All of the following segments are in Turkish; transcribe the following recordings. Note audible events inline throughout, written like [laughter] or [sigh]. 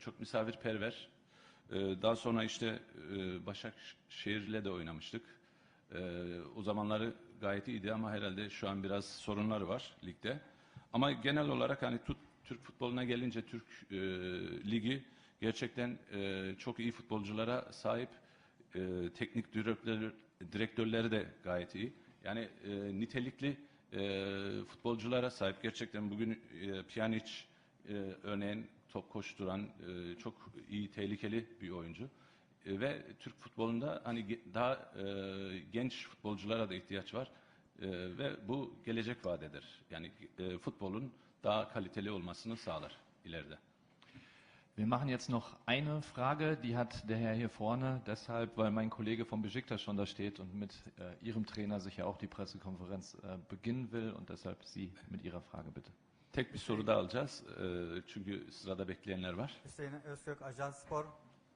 çok misafirperver. E, daha sonra işte e, Başakşehir'le de oynamıştık. E, o zamanları gayet iyiydi ama herhalde şu an biraz sorunları var ligde. Ama genel olarak hani tut, Türk futboluna gelince Türk e, ligi gerçekten e, çok iyi futbolculara sahip. E, teknik direktör, direktörleri de gayet iyi. Yani e, nitelikli e, futbolculara sahip. Gerçekten bugün e, Pjanic e, örneğin top koşturan e, çok iyi tehlikeli bir oyuncu. E, ve Türk futbolunda hani daha e, genç futbolculara da ihtiyaç var. Ve bu gelecek vadedir. Yani futbolun daha kaliteli olmasını sağlar ileride. Wir machen jetzt noch eine Frage, die hat der Herr hier vorne, deshalb, weil mein Kollege von Besiktas schon da steht und mit äh, Ihrem Trainer sicher auch die Pressekonferenz äh, beginnen will und deshalb Sie mit Ihrer Frage bitte. Tek bir soru daha alacağız. E, çünkü sırada bekleyenler var. Hüseyin Öztürk, Ajans Spor,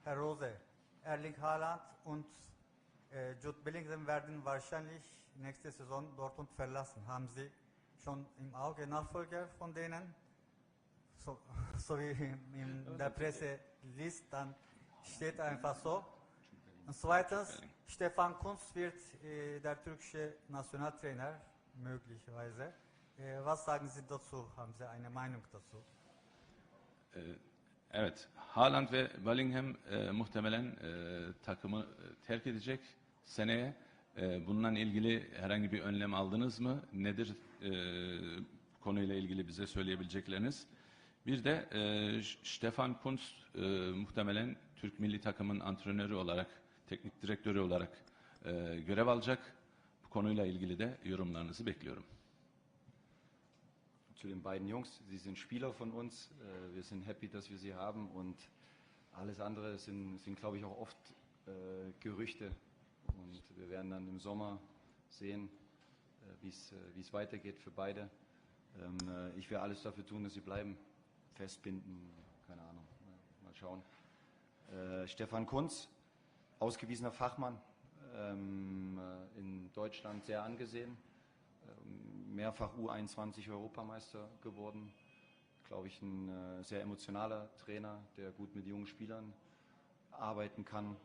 Herr Rose. Erling Haaland und äh, Jude Bellingham werden wahrscheinlich nächste Saison Dortmund verlassen. Haben Sie schon im Auge Nachfolger von denen? So, [laughs] so wie in der Presse liest, dann steht einfach so. Und zweitens, Stefan Kunz wird äh, der türkische Nationaltrainer, möglicherweise. Äh, was sagen Sie dazu? Haben Sie eine Meinung dazu? Ee, Evet, Haaland ve Bellingham e, muhtemelen e, takımı terk edecek seneye. E, bununla ilgili herhangi bir önlem aldınız mı? Nedir e, konuyla ilgili bize söyleyebilecekleriniz? Bir de e, Stefan Kuntz e, muhtemelen Türk milli takımın antrenörü olarak, teknik direktörü olarak e, görev alacak. Bu konuyla ilgili de yorumlarınızı bekliyorum. Zu den beiden Jungs. Sie sind Spieler von uns. Äh, Wir sind happy, dass wir sie haben und alles andere sind, sind glaube ich, auch oft äh, Gerüchte. Und wir werden dann im Sommer sehen, äh, wie es, äh, es weitergeht für beide. Ähm, äh, Ich werde alles dafür tun, dass sie bleiben. Festbinden, keine Ahnung. Mal schauen. Stefan Kunz, ausgewiesener Fachmann, ähm, äh, in Deutschland sehr angesehen mehrfach U21-Europameister geworden. Glaube ich, ein äh, sehr emotionaler Trainer, der gut mit jungen Spielern arbeiten kann.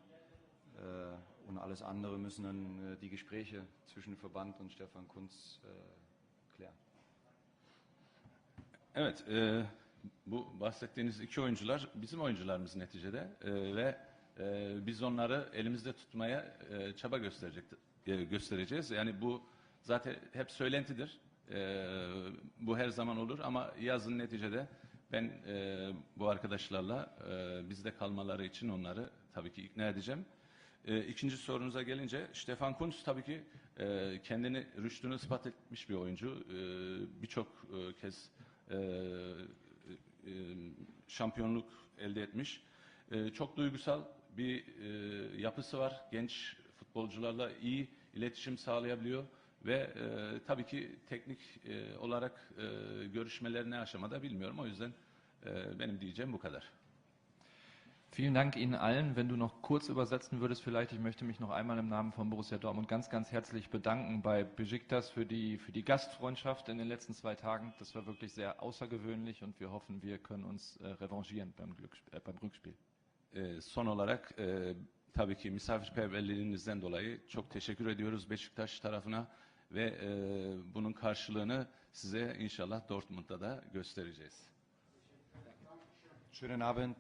Äh, und alles andere müssen dann äh, die Gespräche zwischen Verband und Stefan Kunz äh, klären. Evet, e, bu bahsettiğiniz iki oyuncular bizim oyuncularımız neticede E, ve e, biz onları elimizde tutmaya e, çaba gösterecek e, göstereceğiz. Yani bu zaten hep söylentidir. E, bu her zaman olur ama yazın neticede ben e, bu arkadaşlarla e, bizde kalmaları için onları tabii ki ikna edeceğim. E, ikinci sorunuza gelince Stefan Kuntz tabii ki e, kendini rüştünü ispat etmiş bir oyuncu. E, Birçok e, kez e, e, şampiyonluk elde etmiş. E, çok duygusal bir e, yapısı var. Genç futbolcularla iyi iletişim sağlayabiliyor ve e, tabii ki teknik e, olarak e, görüşmeler ne aşamada bilmiyorum. O yüzden e, benim diyeceğim bu kadar. Vielen Dank Ihnen allen. Wenn du noch kurz übersetzen würdest, vielleicht, ich möchte mich noch einmal im Namen von Borussia Dortmund ganz, ganz herzlich bedanken bei Besiktas für die, für die Gastfreundschaft in den letzten zwei Tagen. Das war wirklich sehr außergewöhnlich und wir hoffen, wir können uns äh, revanchieren beim, Glück, äh, beim Rückspiel. E, son olarak e, tabii ki misafirperverliğinizden dolayı çok teşekkür ediyoruz Beşiktaş tarafına ve e, bunun karşılığını size inşallah Dortmund'da da göstereceğiz. Schönen Abend.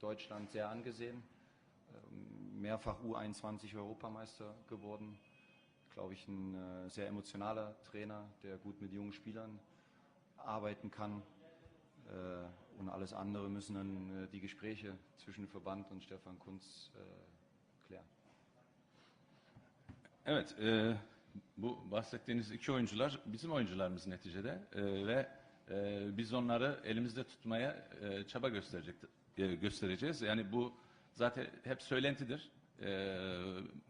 Deutschland sehr angesehen, ähm, mehrfach U21-Europameister geworden. Glaube ich, ein äh, sehr emotionaler Trainer, der gut mit jungen Spielern arbeiten kann. Äh, Und alles andere müssen dann äh, die Gespräche zwischen Verband und Stefan Kunz klären. Evet, e, bu bahsettiğiniz iki oyuncular bizim oyuncularımız neticede E, ve e, biz onları elimizde tutmaya e, çaba gösterecek e, göstereceğiz. Yani bu zaten hep söylentidir. E,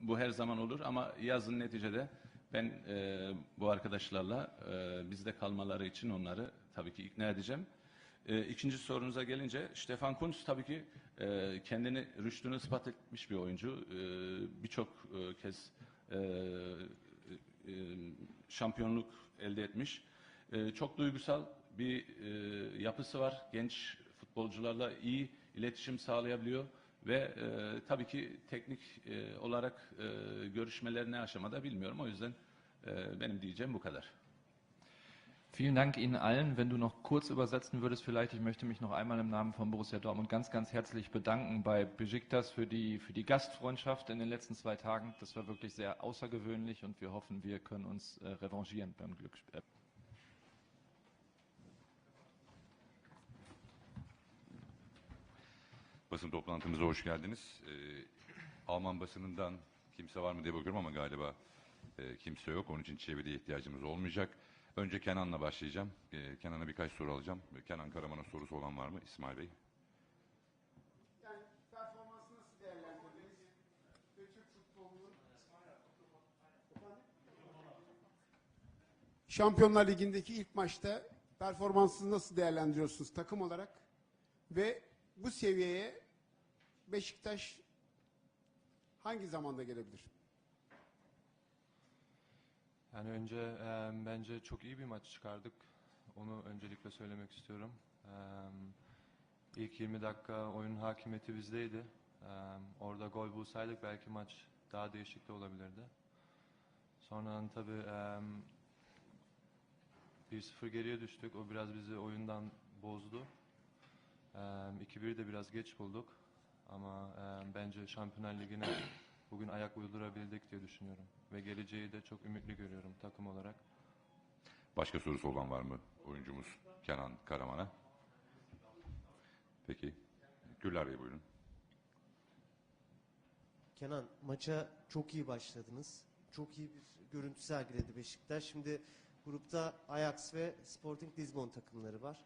bu her zaman olur ama yazın neticede ben e, bu arkadaşlarla e, bizde kalmaları için onları tabii ki ikna edeceğim. E, ikinci sorunuza gelince Stefan Kuntz tabii ki e, kendini rüştünü ispat etmiş bir oyuncu. E, Birçok e, kez e, e, şampiyonluk elde etmiş. E, çok duygusal bir e, yapısı var. Genç futbolcularla iyi iletişim sağlayabiliyor ve e, tabii ki teknik e, olarak e, görüşmeler ne aşamada bilmiyorum. O yüzden e, benim diyeceğim bu kadar. Vielen Dank Ihnen allen. Wenn du noch kurz übersetzen würdest, vielleicht, ich möchte mich noch einmal im Namen von Borussia Dortmund ganz, ganz herzlich bedanken bei Besiktas für die, für die Gastfreundschaft in den letzten zwei Tagen. Das war wirklich sehr außergewöhnlich und wir hoffen, wir können uns äh, revanchieren beim Glücksspiel. Basın toplantımıza hoş geldiniz. Ee, Alman basınından kimse var mı diye bakıyorum ama galiba e, kimse yok. Onun için çeviriye ihtiyacımız olmayacak. Önce Kenan'la başlayacağım. Ee, Kenan'a birkaç soru alacağım. Kenan Karaman'a sorusu olan var mı? İsmail Bey. Şampiyonlar Ligi'ndeki ilk maçta performansını nasıl değerlendiriyorsunuz takım olarak? Ve bu seviyeye Beşiktaş hangi zamanda gelebilir? Yani önce e, bence çok iyi bir maç çıkardık. Onu öncelikle söylemek istiyorum. E, ilk 20 dakika oyun hakimiyeti bizdeydi. E, orada gol bulsaydık belki maç daha değişik de olabilirdi. Sonradan tabii e, 1-0 geriye düştük. O biraz bizi oyundan bozdu. E, 2-1 de biraz geç bulduk. Ama e, bence Şampiyonlar Ligi'ne bugün ayak uydurabildik diye düşünüyorum. Ve geleceği de çok ümitli görüyorum takım olarak. Başka sorusu olan var mı oyuncumuz Kenan Karaman'a? Peki. Güller Bey buyurun. Kenan maça çok iyi başladınız. Çok iyi bir görüntü sergiledi Beşiktaş. Şimdi grupta Ajax ve Sporting Lisbon takımları var.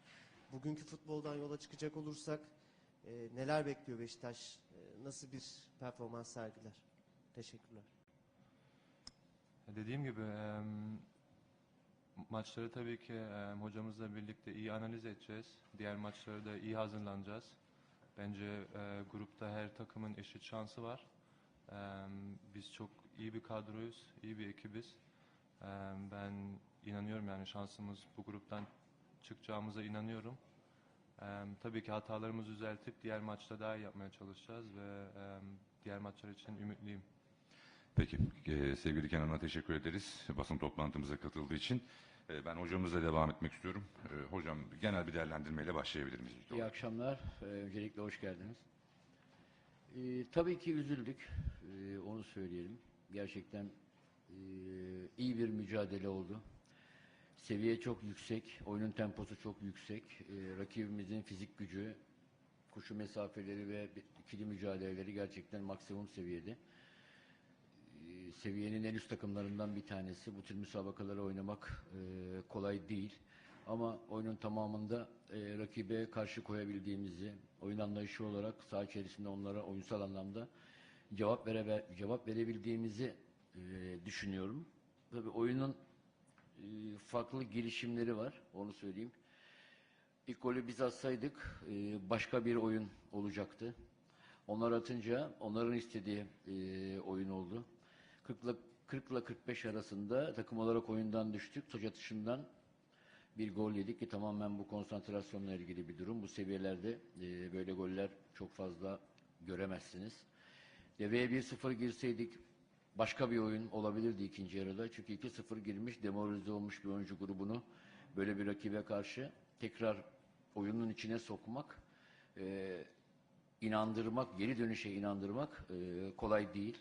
Bugünkü futboldan yola çıkacak olursak e, neler bekliyor Beşiktaş? E, nasıl bir performans sergiler? Teşekkürler. Dediğim gibi e, maçları tabii ki e, hocamızla birlikte iyi analiz edeceğiz. Diğer maçlara da iyi hazırlanacağız. Bence e, grupta her takımın eşit şansı var. E, biz çok iyi bir kadroyuz, iyi bir ekibiz. E, ben inanıyorum yani şansımız bu gruptan çıkacağımıza inanıyorum. E, tabii ki hatalarımızı düzeltip diğer maçta daha iyi yapmaya çalışacağız ve e, diğer maçlar için ümitliyim. Peki. Ee, sevgili Kenan'a teşekkür ederiz basın toplantımıza katıldığı için. Ee, ben hocamızla devam etmek istiyorum. Ee, hocam genel bir değerlendirmeyle başlayabilir miyiz? İyi akşamlar. Ee, Öncelikle hoş geldiniz. Ee, tabii ki üzüldük. Ee, onu söyleyelim. Gerçekten e, iyi bir mücadele oldu. Seviye çok yüksek. Oyunun temposu çok yüksek. Ee, rakibimizin fizik gücü, koşu mesafeleri ve ikili mücadeleleri gerçekten maksimum seviyede. Ee, seviyenin en üst takımlarından bir tanesi. Bu tür müsabakaları oynamak e, kolay değil. Ama oyunun tamamında e, rakibe karşı koyabildiğimizi, oyun anlayışı olarak saha içerisinde onlara oyunsal anlamda cevap vere cevap verebildiğimizi e, düşünüyorum. Tabii oyunun e, farklı girişimleri var, onu söyleyeyim. İlk golü biz atsaydık e, başka bir oyun olacaktı. Onlar atınca onların istediği e, oyun oldu. 40 ile 40 ile 45 arasında takım olarak oyundan düştük. Taç atışından bir gol yedik ki tamamen bu konsantrasyonla ilgili bir durum. Bu seviyelerde e, böyle goller çok fazla göremezsiniz. Devreye 1-0 girseydik başka bir oyun olabilirdi ikinci yarıda. Çünkü 2-0 girmiş, demoralize olmuş bir oyuncu grubunu böyle bir rakibe karşı tekrar oyunun içine sokmak, e, inandırmak, geri dönüşe inandırmak e, kolay değil.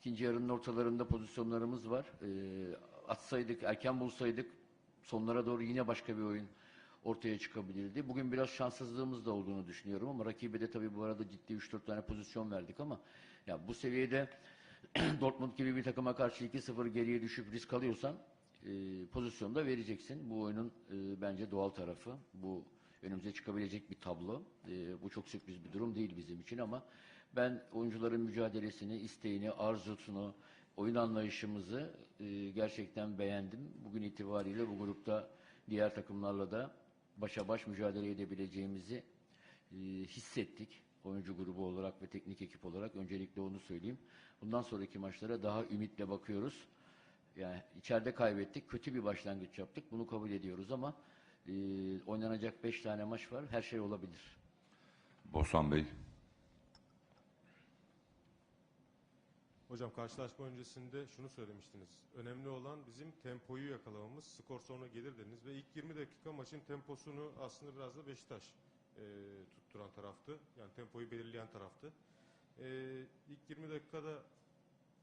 İkinci yarının ortalarında pozisyonlarımız var. E, atsaydık, erken bulsaydık sonlara doğru yine başka bir oyun ortaya çıkabilirdi. Bugün biraz şanssızlığımız da olduğunu düşünüyorum ama rakibe de tabii bu arada ciddi 3-4 tane pozisyon verdik ama ya bu seviyede [clears throat] Dortmund gibi bir takıma karşı 2-0 geriye düşüp risk alıyorsan e, pozisyonda vereceksin. Bu oyunun e, bence doğal tarafı. Bu önümüze çıkabilecek bir tablo. E, bu çok sürpriz bir durum değil bizim için ama ben oyuncuların mücadelesini, isteğini, arzusunu, oyun anlayışımızı e, gerçekten beğendim. Bugün itibariyle bu grupta diğer takımlarla da başa baş mücadele edebileceğimizi e, hissettik. Oyuncu grubu olarak ve teknik ekip olarak öncelikle onu söyleyeyim. Bundan sonraki maçlara daha ümitle bakıyoruz. Yani içeride kaybettik, kötü bir başlangıç yaptık. Bunu kabul ediyoruz ama e, oynanacak 5 tane maç var. Her şey olabilir. Bosan Bey. Hocam karşılaşma öncesinde şunu söylemiştiniz. Önemli olan bizim tempoyu yakalamamız, skor sonra gelir dediniz ve ilk 20 dakika maçın temposunu aslında biraz da Beşiktaş e, tutturan taraftı. Yani tempoyu belirleyen taraftı. E, ilk 20 dakikada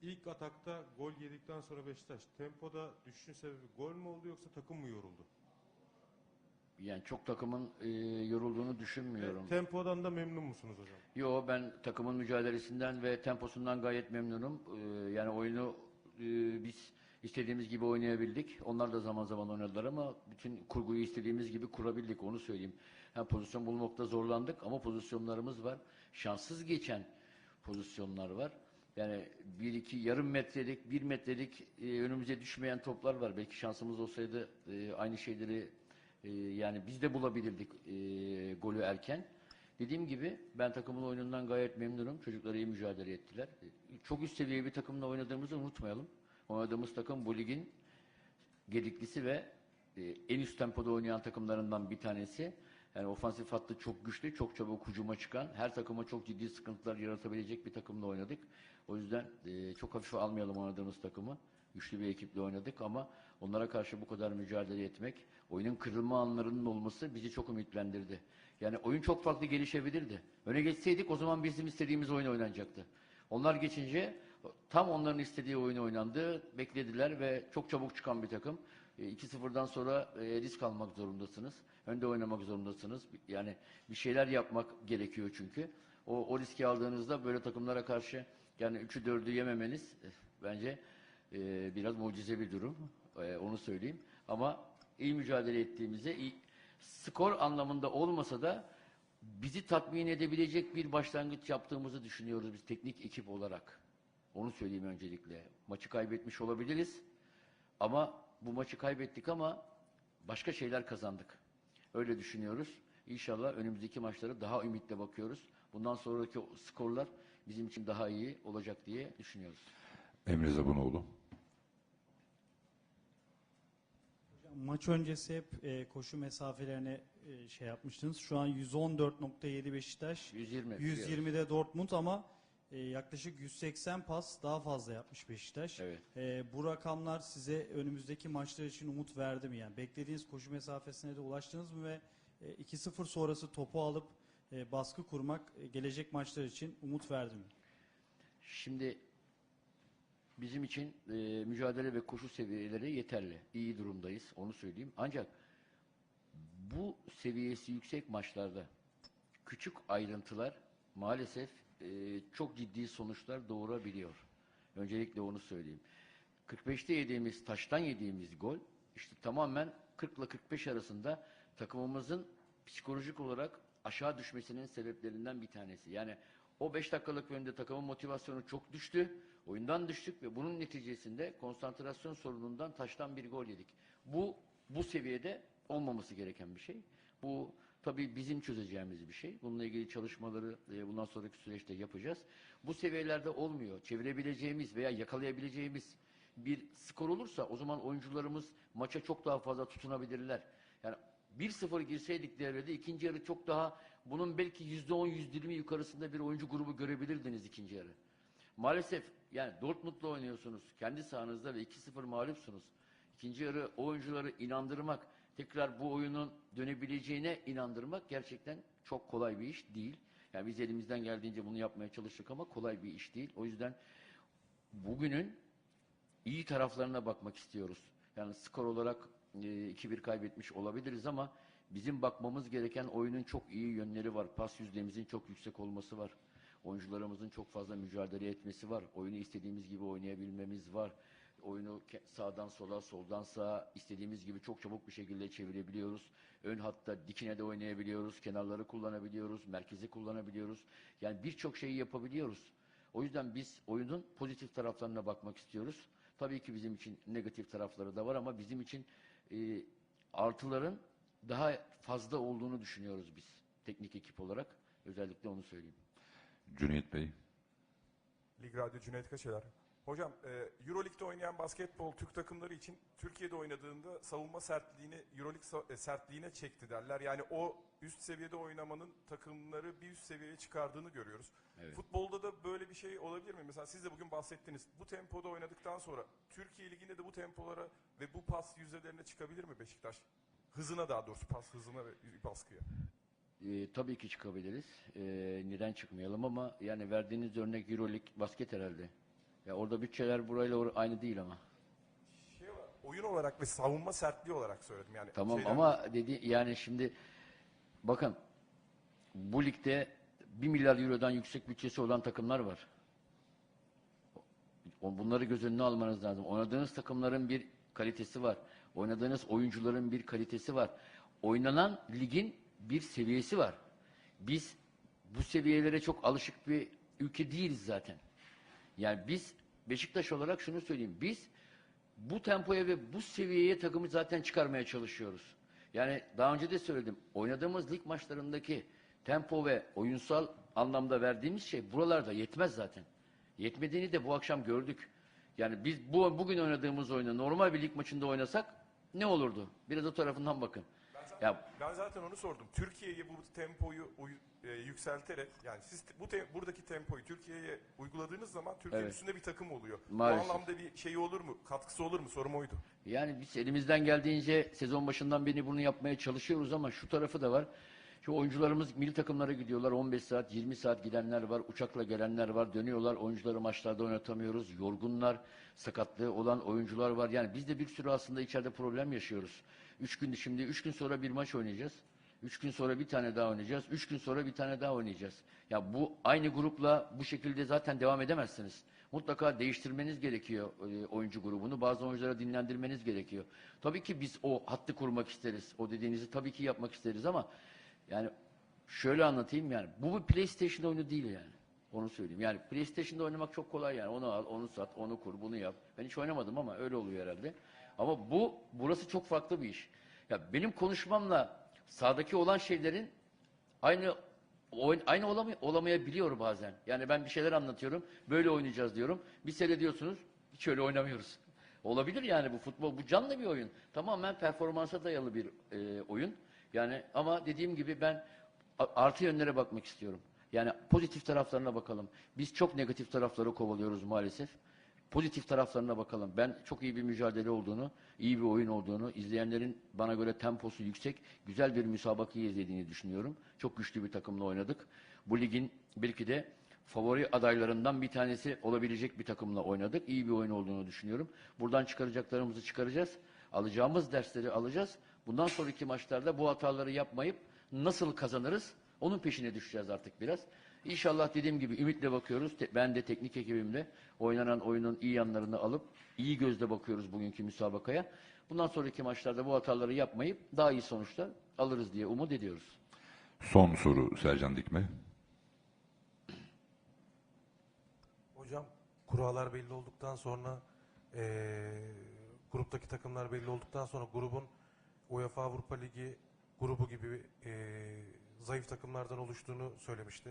ilk atakta gol yedikten sonra Beşiktaş tempoda düşüşün sebebi gol mü oldu yoksa takım mı yoruldu? Yani çok takımın e, yorulduğunu düşünmüyorum. E, tempodan da memnun musunuz hocam? Yo ben takımın mücadelesinden ve temposundan gayet memnunum. Ee, yani oyunu e, biz istediğimiz gibi oynayabildik. Onlar da zaman zaman oynadılar ama bütün kurguyu istediğimiz gibi kurabildik onu söyleyeyim. Ha, pozisyon bulmakta zorlandık ama pozisyonlarımız var. Şanssız geçen pozisyonlar var. Yani bir iki yarım metrelik, bir metrelik e, önümüze düşmeyen toplar var. Belki şansımız olsaydı e, aynı şeyleri e, yani biz de bulabilirdik e, golü erken. Dediğim gibi ben takımın oyunundan gayet memnunum. Çocuklar iyi mücadele ettiler. Çok üst seviye bir takımla oynadığımızı unutmayalım. Oynadığımız takım bu ligin gediklisi ve e, en üst tempoda oynayan takımlarından bir tanesi. Yani ofansif hattı çok güçlü, çok çabuk hücuma çıkan, her takıma çok ciddi sıkıntılar yaratabilecek bir takımla oynadık. O yüzden e, çok hafife almayalım oynadığımız takımı. Güçlü bir ekiple oynadık ama onlara karşı bu kadar mücadele etmek, oyunun kırılma anlarının olması bizi çok ümitlendirdi. Yani oyun çok farklı gelişebilirdi. Öne geçseydik o zaman bizim istediğimiz oyun oynanacaktı. Onlar geçince tam onların istediği oyun oynandı. Beklediler ve çok çabuk çıkan bir takım. E, 2-0'dan sonra e, risk almak zorundasınız. Önde oynamak zorundasınız. Yani bir şeyler yapmak gerekiyor çünkü. O, o riski aldığınızda böyle takımlara karşı yani 3'ü 4'ü yememeniz eh, bence e, biraz mucize bir durum. E, onu söyleyeyim. Ama iyi mücadele ettiğimizde skor anlamında olmasa da bizi tatmin edebilecek bir başlangıç yaptığımızı düşünüyoruz biz teknik ekip olarak. Onu söyleyeyim öncelikle. Maçı kaybetmiş olabiliriz. Ama bu maçı kaybettik ama başka şeyler kazandık. Öyle düşünüyoruz. İnşallah önümüzdeki maçlara daha ümitle bakıyoruz. Bundan sonraki skorlar bizim için daha iyi olacak diye düşünüyoruz. Emre Zabunoğlu. Maç öncesi hep e, koşu mesafelerine e, şey yapmıştınız. Şu an 114.7 Beşiktaş, 120. 120'de Dortmund ama e, yaklaşık 180 pas daha fazla yapmış Beşiktaş. Evet. E, bu rakamlar size önümüzdeki maçlar için umut verdi mi? Yani beklediğiniz koşu mesafesine de ulaştınız mı ve e, 2-0 sonrası topu alıp e, baskı kurmak e, gelecek maçlar için umut verdi mi? Şimdi bizim için e, mücadele ve koşu seviyeleri yeterli. İyi durumdayız, onu söyleyeyim. Ancak bu seviyesi yüksek maçlarda küçük ayrıntılar maalesef e, çok ciddi sonuçlar doğurabiliyor. Öncelikle onu söyleyeyim. 45'te yediğimiz, taştan yediğimiz gol işte tamamen 40 ile 45 arasında takımımızın psikolojik olarak aşağı düşmesinin sebeplerinden bir tanesi. Yani o 5 dakikalık bölümde takımın motivasyonu çok düştü. Oyundan düştük ve bunun neticesinde konsantrasyon sorunundan taştan bir gol yedik. Bu bu seviyede olmaması gereken bir şey. Bu tabii bizim çözeceğimiz bir şey. Bununla ilgili çalışmaları e, bundan sonraki süreçte yapacağız. Bu seviyelerde olmuyor. Çevirebileceğimiz veya yakalayabileceğimiz bir skor olursa o zaman oyuncularımız maça çok daha fazla tutunabilirler. Yani 1-0 girseydik devrede ikinci yarı çok daha bunun belki %10 %20 yukarısında bir oyuncu grubu görebilirdiniz ikinci yarı. Maalesef yani Dortmund'la oynuyorsunuz. Kendi sahanızda ve 2-0 mağlupsunuz. İkinci yarı oyuncuları inandırmak, tekrar bu oyunun dönebileceğine inandırmak gerçekten çok kolay bir iş değil. Yani biz elimizden geldiğince bunu yapmaya çalıştık ama kolay bir iş değil. O yüzden bugünün iyi taraflarına bakmak istiyoruz. Yani skor olarak e, 2-1 kaybetmiş olabiliriz ama bizim bakmamız gereken oyunun çok iyi yönleri var. Pas yüzdemizin çok yüksek olması var. Oyuncularımızın çok fazla mücadele etmesi var. Oyunu istediğimiz gibi oynayabilmemiz var. Oyunu sağdan sola, soldan sağa istediğimiz gibi çok çabuk bir şekilde çevirebiliyoruz. Ön hatta dikine de oynayabiliyoruz, kenarları kullanabiliyoruz, merkezi kullanabiliyoruz. Yani birçok şeyi yapabiliyoruz. O yüzden biz oyunun pozitif taraflarına bakmak istiyoruz. Tabii ki bizim için negatif tarafları da var ama bizim için e, artıların daha fazla olduğunu düşünüyoruz biz teknik ekip olarak. Özellikle onu söyleyeyim. Cüneyt Bey. Lig Radyo Cüneyt Kaçeler. Hocam, e, Euroleague'de oynayan basketbol Türk takımları için Türkiye'de oynadığında savunma sertliğini Euroleague e, sertliğine çekti derler. Yani o üst seviyede oynamanın takımları bir üst seviyeye çıkardığını görüyoruz. Evet. Futbolda da böyle bir şey olabilir mi? Mesela siz de bugün bahsettiniz. Bu tempoda oynadıktan sonra Türkiye Ligi'nde de bu tempolara ve bu pas yüzdelerine çıkabilir mi Beşiktaş? Hızına daha doğrusu pas hızına ve baskıya. Ee, tabii ki çıkabiliriz. Ee, neden çıkmayalım ama yani verdiğiniz örnek Euroleague basket herhalde. Ya orada bütçeler burayla or- aynı değil ama. Şey olarak, oyun olarak ve savunma sertliği olarak söyledim yani. Tamam Şeyden- ama dedi yani şimdi bakın bu ligde 1 milyar eurodan yüksek bütçesi olan takımlar var. O- Bunları göz önüne almanız lazım. Oynadığınız takımların bir kalitesi var. Oynadığınız oyuncuların bir kalitesi var. Oynanan ligin bir seviyesi var. Biz bu seviyelere çok alışık bir ülke değiliz zaten. Yani biz Beşiktaş olarak şunu söyleyeyim. Biz bu tempoya ve bu seviyeye takımı zaten çıkarmaya çalışıyoruz. Yani daha önce de söyledim. Oynadığımız lig maçlarındaki tempo ve oyunsal anlamda verdiğimiz şey buralarda yetmez zaten. Yetmediğini de bu akşam gördük. Yani biz bu bugün oynadığımız oyunu normal bir lig maçında oynasak ne olurdu? Biraz o tarafından bakın. Ya Ben zaten onu sordum. Türkiye'ye bu tempoyu uy- e, yükselterek yani siz te- bu te- buradaki tempoyu Türkiye'ye uyguladığınız zaman Türkiye'nin Evet. üstünde bir takım oluyor. Maalesef. Bu anlamda bir şey olur mu? Katkısı olur mu? Sorum oydu. Yani biz elimizden geldiğince sezon başından beri bunu yapmaya çalışıyoruz ama şu tarafı da var. Şu oyuncularımız milli takımlara gidiyorlar. 15 saat, 20 saat gidenler var. Uçakla gelenler var. Dönüyorlar. Oyuncuları maçlarda oynatamıyoruz. Yorgunlar, sakatlığı olan oyuncular var. Yani biz de bir sürü aslında içeride problem yaşıyoruz. Üç gün şimdi, üç gün sonra bir maç oynayacağız. Üç gün sonra bir tane daha oynayacağız. Üç gün sonra bir tane daha oynayacağız. Ya bu aynı grupla bu şekilde zaten devam edemezsiniz. Mutlaka değiştirmeniz gerekiyor e, oyuncu grubunu. Bazı oyunculara dinlendirmeniz gerekiyor. Tabii ki biz o hattı kurmak isteriz. O dediğinizi tabii ki yapmak isteriz ama yani şöyle anlatayım yani. Bu bir PlayStation oyunu değil yani. Onu söyleyeyim. Yani PlayStation'da oynamak çok kolay yani. Onu al, onu sat, onu kur, bunu yap. Ben hiç oynamadım ama öyle oluyor herhalde. Ama bu burası çok farklı bir iş. Ya benim konuşmamla sahadaki olan şeylerin aynı aynı olamay olamayabiliyor bazen. Yani ben bir şeyler anlatıyorum. Böyle oynayacağız diyorum. Bir seyrediyorsunuz. Hiç öyle oynamıyoruz. [laughs] Olabilir yani bu futbol. Bu canlı bir oyun. Tamamen performansa dayalı bir e, oyun. Yani ama dediğim gibi ben artı yönlere bakmak istiyorum. Yani pozitif taraflarına bakalım. Biz çok negatif tarafları kovalıyoruz maalesef. Pozitif taraflarına bakalım. Ben çok iyi bir mücadele olduğunu, iyi bir oyun olduğunu, izleyenlerin bana göre temposu yüksek, güzel bir müsabakayı izlediğini düşünüyorum. Çok güçlü bir takımla oynadık. Bu ligin belki de favori adaylarından bir tanesi olabilecek bir takımla oynadık. İyi bir oyun olduğunu düşünüyorum. Buradan çıkaracaklarımızı çıkaracağız. Alacağımız dersleri alacağız. Bundan sonraki maçlarda bu hataları yapmayıp nasıl kazanırız? Onun peşine düşeceğiz artık biraz. İnşallah dediğim gibi ümitle bakıyoruz. Te- Ben de teknik ekibimde oynanan oyunun iyi yanlarını alıp iyi gözle bakıyoruz bugünkü müsabakaya. Bundan sonraki maçlarda bu hataları yapmayıp daha iyi sonuçlar alırız diye umut ediyoruz. Son soru Sercan Dikme. Hocam kurallar belli olduktan sonra eee, gruptaki takımlar belli olduktan sonra grubun UEFA Avrupa Ligi grubu gibi eee, zayıf takımlardan oluştuğunu söylemişti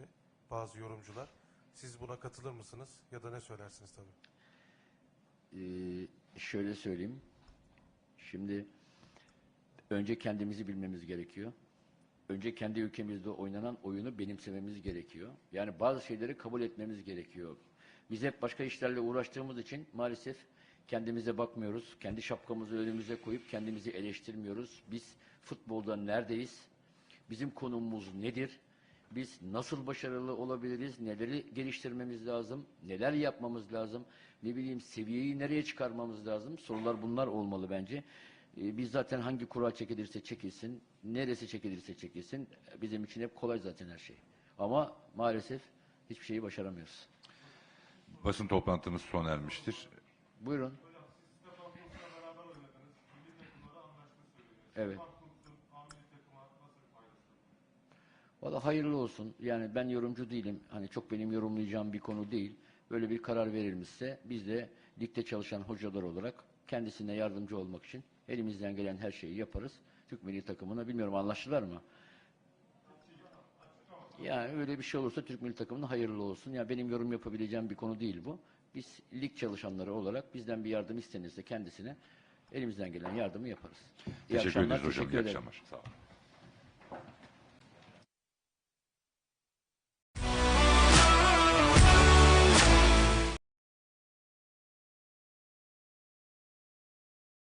bazı yorumcular. Siz buna katılır mısınız ya da ne söylersiniz tabii? Ee, şöyle söyleyeyim. Şimdi önce kendimizi bilmemiz gerekiyor. Önce kendi ülkemizde oynanan oyunu benimsememiz gerekiyor. Yani bazı şeyleri kabul etmemiz gerekiyor. Biz hep başka işlerle uğraştığımız için maalesef kendimize bakmıyoruz. Kendi şapkamızı önümüze koyup kendimizi eleştirmiyoruz. Biz futbolda neredeyiz? Bizim konumumuz nedir? biz nasıl başarılı olabiliriz, neleri geliştirmemiz lazım, neler yapmamız lazım, ne bileyim seviyeyi nereye çıkarmamız lazım sorular bunlar olmalı bence. Ee, biz zaten hangi kura çekilirse çekilsin, neresi çekilirse çekilsin bizim için hep kolay zaten her şey. Ama maalesef hiçbir şeyi başaramıyoruz. Basın toplantımız sona ermiştir. Buyurun. Evet. Valla hayırlı olsun. Yani ben yorumcu değilim. Hani çok benim yorumlayacağım bir konu değil. Böyle bir karar verilmişse biz de ligde çalışan hocalar olarak kendisine yardımcı olmak için elimizden gelen her şeyi yaparız. Türk milli takımına bilmiyorum anlaştılar mı? Yani öyle bir şey olursa Türk milli takımına hayırlı olsun. Yani benim yorum yapabileceğim bir konu değil bu. Biz lig çalışanları olarak bizden bir yardım istenirse kendisine elimizden gelen yardımı yaparız. İyi Teşekkür akşamlar, ederiz hocam. teşekkür İyi akşamlar. Sağ olun.